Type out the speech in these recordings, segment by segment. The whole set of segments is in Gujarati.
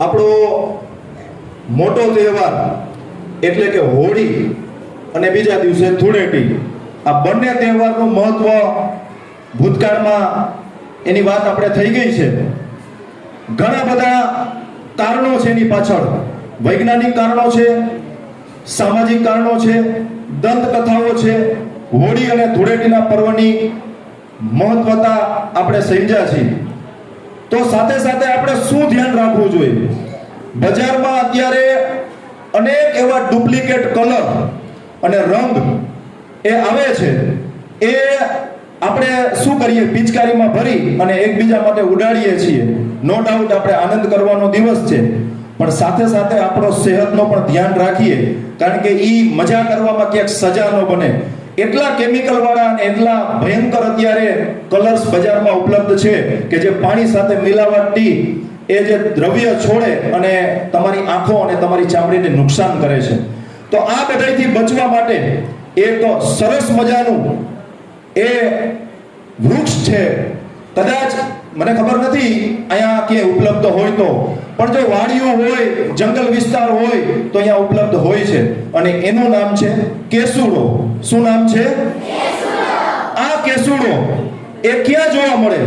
આપણો મોટો તહેવાર એટલે કે હોળી અને બીજા દિવસે ધૂળેટી. આ બંને તહેવારનું મહત્વ ભૂતકાળમાં એની વાત આપણે થઈ ગઈ છે. ઘણા બધા કારણો છે એની પાછળ. વૈજ્ઞાનિક કારણો છે, સામાજિક કારણો છે, દંતકથાઓ છે. હોળી અને ધૂળેટીના પર્વની મહત્વતા આપણે સમજ્યા છીએ. તો સાથે સાથે આપણે શું ધ્યાન રાખવું જોઈએ? બજારમાં અત્યારે અનેક એવા ડુપ્લિકેટ કલર અને રંગ એ આવે છે. એ આપણે શું કરીએ? પિચકારીમાં ભરી અને એકબીજા માટે ઉડાડીએ છીએ. નો ડાઉટ આપણે આનંદ કરવાનો દિવસ છે. પણ સાથે સાથે આપણો સેહતનો પણ ધ્યાન રાખીએ. કારણ કે એ મજા કરવામાં ક્યાંક સજા ન બને. એટલા કેમિકલ વાળા અને એટલા ભયંકર અત્યારે કલર્સ બજારમાં ઉપલબ્ધ છે કે જે પાણી સાથે મિલાવટથી એ જે દ્રવ્ય છોડે અને તમારી આંખો અને તમારી ચામડીને નુકસાન કરે છે. તો આ બધાથી બચવા માટે એક સરસ મજાનું એ વૃક્ષ છે. કદાચ મને ખબર નથી અહીંયા ક્યાંય ઉપલબ્ધ હોય તો, પણ જો વાડીઓ હોય, જંગલ વિસ્તાર હોય તો અહીંયા ઉપલબ્ધ હોય છે. અને એનું નામ છે કેસુડો. શું નામ છે? આ કેસુડો એ ક્યાં જોવા મળે?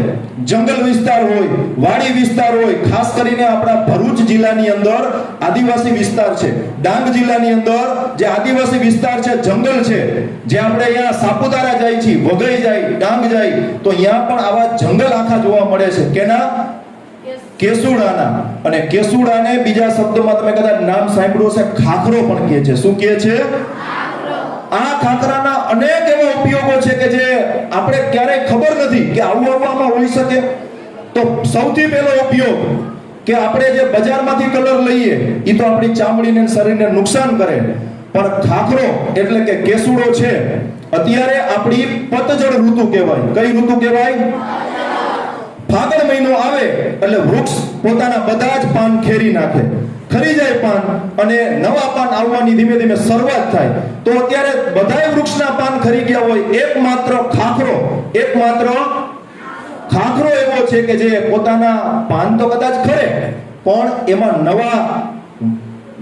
જંગલ વિસ્તાર હોય, વાડી વિસ્તાર હોય, ખાસ કરીને આપણા ભરૂચ જિલ્લાની અંદર આદિવાસી વિસ્તાર છે. ડાંગ જિલ્લાની અંદર જે આદિવાસી વિસ્તાર છે, જંગલ છે, જે આપણે અહીંયા સાપુતારા જાય છીએ, વઘઈ જાય, ડાંગ જાય, તો અહીંયા પણ આવા જંગલ આખા જોવા મળે છે. કેના? કેસુડાના. અને કેસુડાને બીજા શબ્દમાં તમે કદાચ નામ સાંભળ્યું છે ખાખરો પણ કહે છે. શું કહે છે? આ ખાતરાના અનેક એવા ઉપયોગો છે કે જે આપણે ક્યારેય ખબર નથી કે આવું આવવામાં હોઈ શકે. તો સૌથી પહેલો ઉપયોગ કે આપણે જે બજારમાંથી કલર લઈએ એ તો આપણી ચામડીને શરીરને નુકસાન કરે. પણ ખાખરો એટલે કે કેસુડો છે, અત્યારે આપણી પતઝડ ઋતુ કહેવાય. કઈ ઋતુ કહેવાય? ફાગણ મહિનો આવે એટલે વૃક્ષ પોતાના બધા જ પાન ખેરી નાખે. ખરી જાય પાન અને નવા પાન આવવાની ધીમે ધીમે શરૂઆત થાય. તો અત્યારે બધાય વૃક્ષના પાન ખરી ગયા હોય, એકમાત્ર ખાખરો એકમાત્ર ખાખરો એવો છે કે જે પોતાના પાન તો કદાચ ખરે, પણ એમાં નવા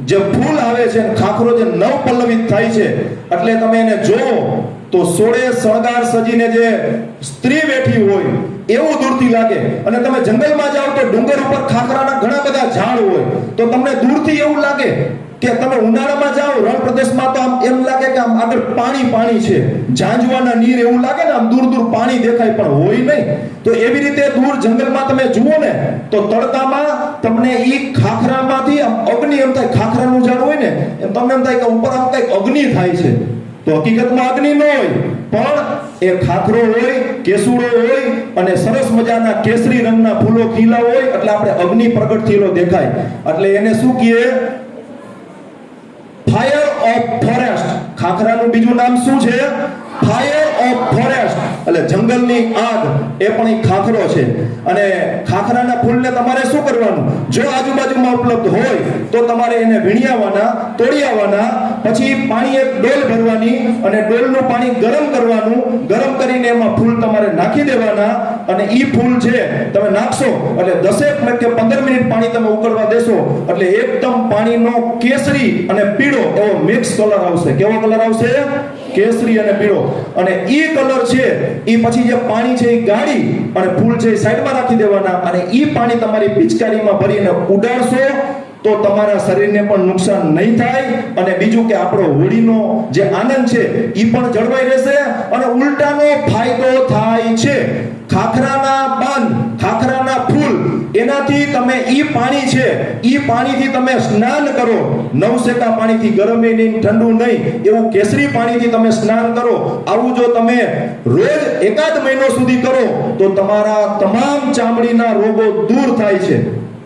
જે ફૂલ આવે છે ખાખરો જે નવ પલ્લવિત થાય છે, એટલે તમે એને જોવો તો સોળે શણગાર સજીને જે સ્ત્રી બેઠી હોય એવું દૂરથી લાગે. અને તમે જંગલમાં જાઓ તો ડુંગર ઉપર ખાખરાના ઘણા બધા ઝાડ હોય, તો તમને દૂરથી એવું લાગે કે તમે ઉનાળામાં જાઓ, રણ પ્રદેશમાં તો આમ એમ લાગે કે આમ આગળ પાણી પાણી છે. ઝાંઝવાના નીર એવું લાગે ને આમ દૂર દૂર પાણી દેખાય, પણ હોય નહીં. તો એવી રીતે દૂર જંગલમાં તમે જુઓ ને, તો તડકામાં તમને ઈ ખાખરામાંથી આમ અગ્નિ એમ થાય, ખાખરાનું ઝાડ હોય ને, એમ તમને એમ થાય કે ઉપર આમ કંઈક અગ્નિ થાય છે. તો હકીકતમાં અગ્નિ ન હોય. પણ એ ખાખરો હોય, કેસુડો હોય અને સરસ મજાના કેસરી રંગના ફૂલો ખીલા હોય, એટલે આપણે અગ્નિ પ્રગટ થયેલો દેખાય. એટલે એને શું કહીએ ફાયર ઓફ ફોરેસ્ટ ખાખરાનું બીજું નામ શું છે? ફાયર ઓફ ફોરેસ્ટ એટલે જંગલની આગ, એ પણ એક ખાખરો છે. અને ખાખરાના ફૂલને તમારે શું કરવાનું? જો આજુબાજુમાં ઉપલબ્ધ હોય, તો તમારે એને વીણ્યાવાના, તોડિયાવાના પછી પાણી એક ડોલ ભરવાની અને ડોલનું પાણી ગરમ કરવાનું. ગરમ કરીને એમાં ફૂલ તમારે નાખી દેવાના અને ઈ ફૂલ છે, તમે નાખશો, એટલે દસેક મિનિટ કે પંદર મિનિટ પાણી તમે ઉકળવા દેશો, એટલે એકદમ પાણીનો કેસરી અને પીળો એવો મિક્સ કલર આવશે. કેવો કલર આવશે? કેસરી અને પીળો. અને ઈ કલર છે, ઈ પછી જે પાણી છે એ ગાળી અને ફૂલ છે એ સાઈડમાં રાખી દેવાના અને ઈ પાણી તમારી પિચકારીમાં ભરીને ઉડાડશો તો તમારા શરીરને પણ નુકસાન નહીં થાય અને બીજું કે આપણો હોળીનો જે આનંદ છે એ પણ જળવાઈ રહેશે અને ઉલટાનો ફાયદો થાય છે. ખાખરાના બાંધ, ખાખરાના ફૂલ, એનાથી તમે ઈ પાણી છે, ઈ પાણીથી તમે સ્નાન કરો. નવસેકા પાણીથી ગરમે નહીં, ઠંડુ નહીં, એવું કેસરી પાણીથી તમે સ્નાન કરો. આવું જો તમે રોજ એકાદ મહિનો સુધી કરો, તો તમારા તમામ ચામડીના રોગો દૂર થાય છે.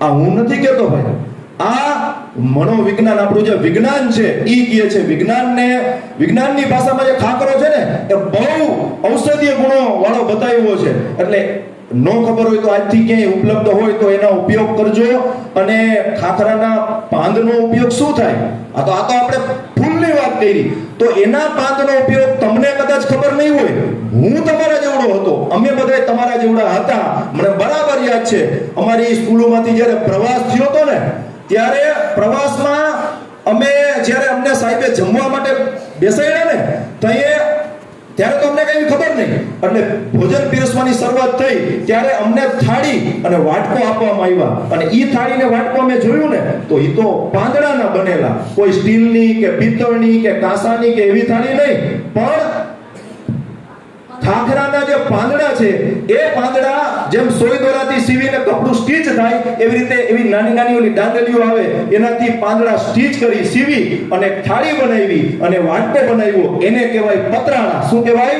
આ હું નથી કહેતો ભાઈ. આ મનોવિજ્ઞાન આપણું જે વિજ્ઞાન છે, ઈ કહે છે. વિજ્ઞાનને, વિજ્ઞાનની ભાષામાં જે ખાકરો છે ને, એ બહુ ઔષધીય ગુણો વાળો બતાવ્યો છે. એટલે નો ખબર હોય તો આજથી ક્યાંય ઉપલબ્ધ હોય તો એનો ઉપયોગ કરજો અને ખાખરાના પાંદનો ઉપયોગ શું થાય? આ તો આ તો આપણે ફૂલની વાત કરી. તો એના પાંદનો ઉપયોગ તમને કદાચ ખબર નહીં હોય. હું તમારા જેવડો હતો. અમે બધા તમારા જેવડા હતા. મને બરાબર યાદ છે. અમારી સ્કૂલોમાંથી જ્યારે પ્રવાસ થયો હતો ને ત્યારે પ્રવાસમાં અમે જ્યારે અમને સાહેબે જમવા માટે બેસાડ્યા ને, તો એ ત્યારે તો અમને કઈ ખબર નહીં. એટલે ભોજન પીરસવાની શરૂઆત થઈ, ત્યારે અમને થાળી અને વાટકો આપવામાં આવ્યા. અને ઈ થાળીને વાટકો અમે જોયું ને, તો ઈ તો પાંદડાના બનેલા. કોઈ સ્ટીલની કે પિત્તળની કે કાંસાની કે એવી થાળી નહીં, પણ પાંદડા છે, એ પાંદડા જેમ સોય દોરાથી સીવીને કપડું સ્ટીચ થાય, એવી રીતે એવી નાની નાની ઓલી ડાંગલીઓ આવે, એનાથી પાંદડા સ્ટીચ કરી સીવી અને થાળી બનાવી અને વાટકો બનાવ્યો. એને કહેવાય પતરાણા. શું કહેવાય?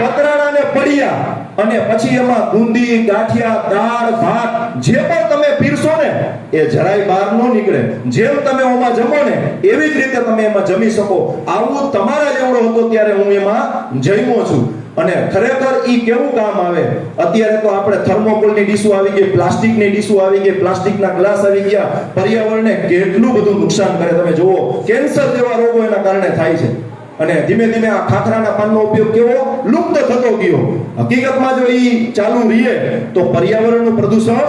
પતરાણા ને પડિયા. અને પછી એમાં બુંદી, ગાંઠિયા, દાળ, ભાત, જે પણ તમે પીરસો ને, એ જરાય બહાર ન નીકળે. જેમ તમે ઓમાં જમો ને, એવી જ રીતે તમે એમાં જમી શકો. આવું તમારા જેવડો હતો ત્યારે હું એમાં જમ્યો છું. અને ખરેખર ઈ કેવું કામ આવે? અત્યારે તો આપણે થર્મોકોલની ડીશો આવી ગઈ, પ્લાસ્ટિકની ડીશો આવી ગઈ, પ્લાસ્ટિકના ગ્લાસ આવી ગયા. પર્યાવરણને કેટલું બધું નુકસાન કરે તમે જુઓ. કેન્સર જેવા રોગો એના કારણે થાય છે. અને ધીમે ધીમે આ ખાખરાના પાનનો ઉપયોગ કેવો? લુપ્ત થતો ગયો. હકીકતમાં જો ઈ ચાલુ રહીએ તો પર્યાવરણનું પ્રદૂષણ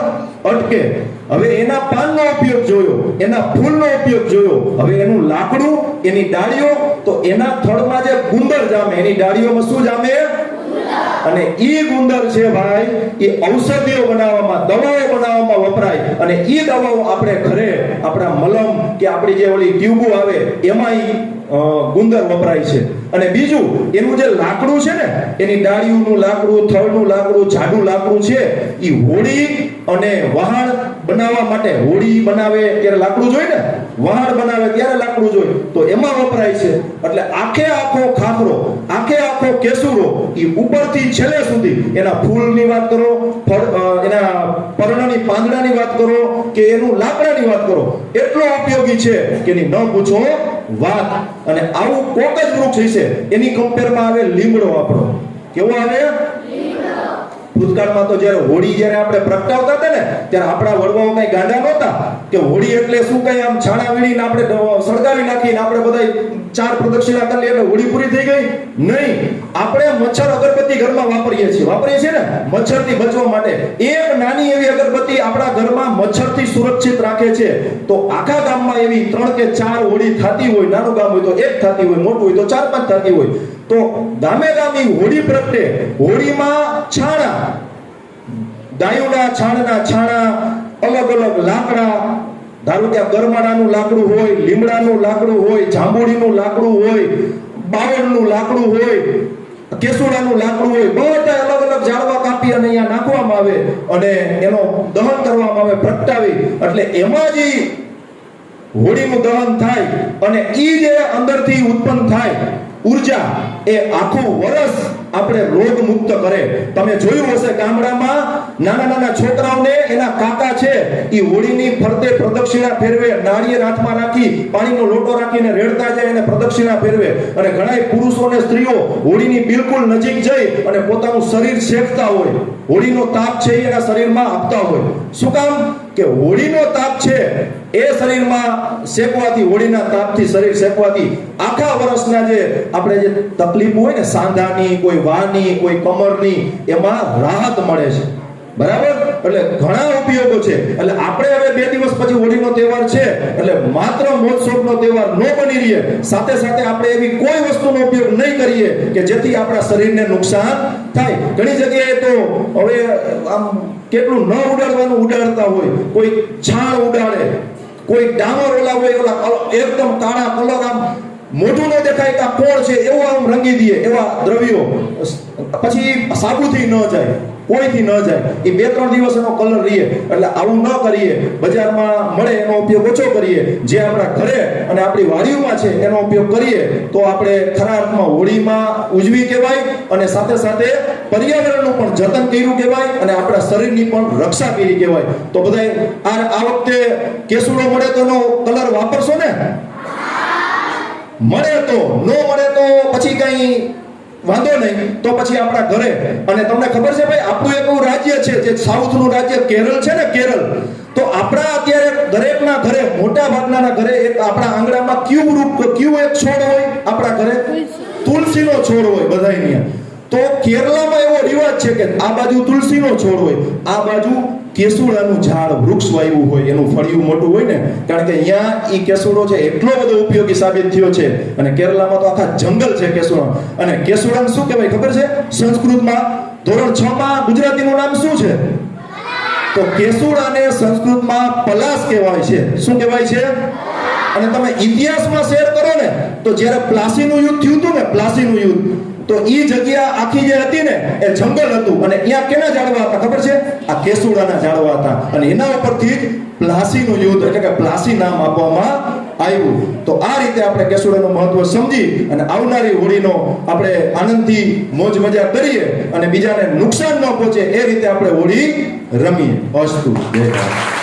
અટકે. હવે એના પાનનો ઉપયોગ જોયો એના ફૂલનો ઉપયોગ જોયો. હવે એનું લાકડું એની ડાળીઓ તો એના થડમાં જે ગુંદર જામે એની ડાળીઓમાં શું જામે? અને ઈ ગુંદર છે ભાઈ એ ઔષધિઓ બનાવવામાં દવાઓ બનાવવામાં વપરાય. અને ઈ દવાઓ આપણે ઘરે આપણા મલમ કે આપણી જે ઓલી ટ્યુબો આવે એમાં અ, ગુંદર વપરાય છે. અને બીજું, એનું જે લાકડું છે ને, એની ડાળીઓનું લાકડું, થળનું લાકડું જાડું લાકડું છે એ હોળી અને વહાણ બનાવવા માટે હોળી બનાવે ત્યારે લાકડું જોઈએ ને? વહાણ બનાવે ત્યારે લાકડું જોઈએ. તો એમાં વપરાય છે. એટલે આખે આખો ખાખરો, આખે આખો કેસુરો એ ઉપરથી છેલ્લે સુધી એના ફૂલની વાત કરો એના પર્ણની પાંદડાની વાત કરો, કે એનું લાકડાની વાત કરો, એટલો ઉપયોગી છે કે એની ન પૂછો વાત. અને આવું કોક જ વૃક્ષ છે એની કમ્પેરમાં આવે લીમડો આપણો. કેવો આવે? ભૂતકાળમાં તો જ્યારે હોળી જ્યારે આપણે પ્રગટાવતા હતા ને, ત્યારે આપણા વડવાઓ કઈ ગાંડા નહોતા. કે હોળી એટલે શું કઈ આમ છાણા વીણીને આપણે સળગાવી નાખીને આપણે બધા ચાર પ્રદક્ષિણા કરી એટલે હોળી પૂરી થઈ ગઈ? નહીં. આપણે મચ્છર વાપરીએ છીએ. વાપરીએ છીએ ને? મચ્છરથી બચવા માટે. એક નાની એવી અગરબત્તી આપણા ઘરમાં મચ્છરથી સુરક્ષિત રાખે છે. તો આખા ગામમાં એવી ત્રણ કે ચાર હોળી થતી હોય, નાનું ગામ હોય તો એક થતી હોય, મોટું હોય તો ચાર પાંચ થતી હોય. તો ગામે ગામી હોળી પ્રગટે હોળીમાં છાણા ગાયોના છાણના છાણા, અલગ અલગ લાકડા, ધારો કે ગરમાડાનું લાકડું હોય, લીમડાનું લાકડું હોય, જાંબુડીનું લાકડું હોય, બાવળનું લાકડું હોય કેસુડાનું લાકડું હોય બધા અલગ અલગ ઝાડવા કાપી અને અહીંયા નાખવામાં આવે અને એનો દહન કરવામાં આવે, પ્રગટાવી. એટલે એમાં જ હોળીનું દહન થાય અને ઈ જે અંદરથી ઉત્પન્ન થાય, ઊર્જા એ આખું વર્ષ આપણે રોગ મુક્ત કરે. તમે જોયું હશે ગામડામાં નાના નાના છોકરાઓને એના કાકા છે એ હોળીની ફરતે પ્રદક્ષિણા ફેરવે નાળિયેર હાથમાં રાખી, પાણીનો લોટો રાખીને રેડતા જાય અને પ્રદક્ષિણા ફેરવે અને ઘણા પુરુષો અને સ્ત્રીઓ હોળીની બિલકુલ નજીક જઈ અને પોતાનું શરીર શેકતા હોય. હોળીનો તાપ છે એના શરીરમાં આપતા હોય. શું કામ? કે હોળીનો તાપ છે એ શરીરમાં શેકવાથી, હોળીના તાપથી શરીર શેકવાથી આખા વર્ષના જે આપણે જે તકલીફ હોય ને, સાંધાની કોઈ વાની કોઈ કમરની, એમાં રાહત મળે છે. બરાબર? એટલે ઘણા ઉપયોગો છે. એટલે આપણે હવે બે દિવસ પછી હોળીનો તહેવાર છે. એટલે માત્ર મોજશોખનો તહેવાર ન બની રહીએ. સાથે સાથે આપણે એવી કોઈ વસ્તુનો ઉપયોગ નહીં કરીએ કે જેથી આપણા શરીરને નુકસાન થાય. ઘણી જગ્યાએ તો હવે આમ કેટલું ન ઉડાડવાનું ઉડાડતા હોય. કોઈ છાણ ઉડાડે. કોઈ ડામર ઓલા હોય, ઓલા એકદમ કાળા કલર આમ મોઢું ન દેખાય કે કોણ છે, એવું આમ રંગી દઈએ, એવા દ્રવ્યો. પછી સાબુથી ન જાય, કોઈથી ન જાય. એ બે ત્રણ દિવસ એનો કલર રહીએ, એટલે આવું ન કરીએ. બજારમાં મળે, એનો ઉપયોગ ઓછો કરીએ. જે આપણા ઘરે અને આપણી વાડીઓમાં છે, એનો ઉપયોગ કરીએ, તો આપણે ખરા અર્થમાં હોળીમાં ઉજવી કહેવાય અને સાથે સાથે પર્યાવરણનું પણ જતન કર્યું કહેવાય અને આપણા શરીરની પણ રક્ષા કરી કહેવાય. તો બધાય, આ આ વખતે કેસુડો મળે તો એનો કલર વાપરશો ને? મળે તો, નો મળે તો પછી કઈ વાંધો નહીં, તો પછી આપણા ઘરે. અને તમને ખબર છે ભાઈ, આપણું એક રાજ્ય છે જે સાઉથનું રાજ્ય કેરળ છે ને, કેરળ. તો આપણા અત્યારે દરેકના ઘરે, મોટા ભાગના ઘરે એક આપણા આંગણામાં ક્યુ રૂપ, ક્યુ એક છોડ હોય આપણા ઘરે? તુલસીનો છોડ હોય બધાની તો કેરળમાં એવો રિવાજ છે કે આ બાજુ તુલસીનો છોડ હોય, આ બાજુ કેસુડાનું ઝાડ વૃક્ષ વાવ્યું હોય, એનું ફળિયું મોટું હોય ને, કારણ કે અહીંયા એ કેસુડો છે, એટલો બધો ઉપયોગી સાબિત થયો છે. અને કેરલામાં તો આખા જંગલ છે કેસુડા. અને કેસુડાને શું કહેવાય, ખબર છે? સંસ્કૃતમાં ધોરણ 6 માં ગુજરાતીનું નામ શું છે? તો કેસુડાને સંસ્કૃતમાં પલાસ કહેવાય છે. શું કહેવાય છે? અને તમે ઇતિહાસમાં શેર કરો ને, તો જ્યારે પ્લાસીનું યુદ્ધ થયું હતું ને, પ્લાસીનું યુદ્ધ તો ઈ જગ્યા આખી જે હતી ને, એ જંગલ હતું. અને ત્યાં કેના ઝાડવા હતા? ખબર છે? આ કેસુડાના ઝાડવા હતા. અને એના ઉપરથી જ પ્લાસીનું યુદ્ધ, એટલે કે પ્લાસી નામ આપવામાં આવ્યું. તો આ રીતે આપણે કેસુડાનું મહત્વ સમજી અને આવનારી હોળીનો આપણે આનંદથી મોજ મજા કરીએ અને બીજાને નુકસાન ન પહોંચે એ રીતે આપણે હોળી રમીએ. અસ્તુ. જય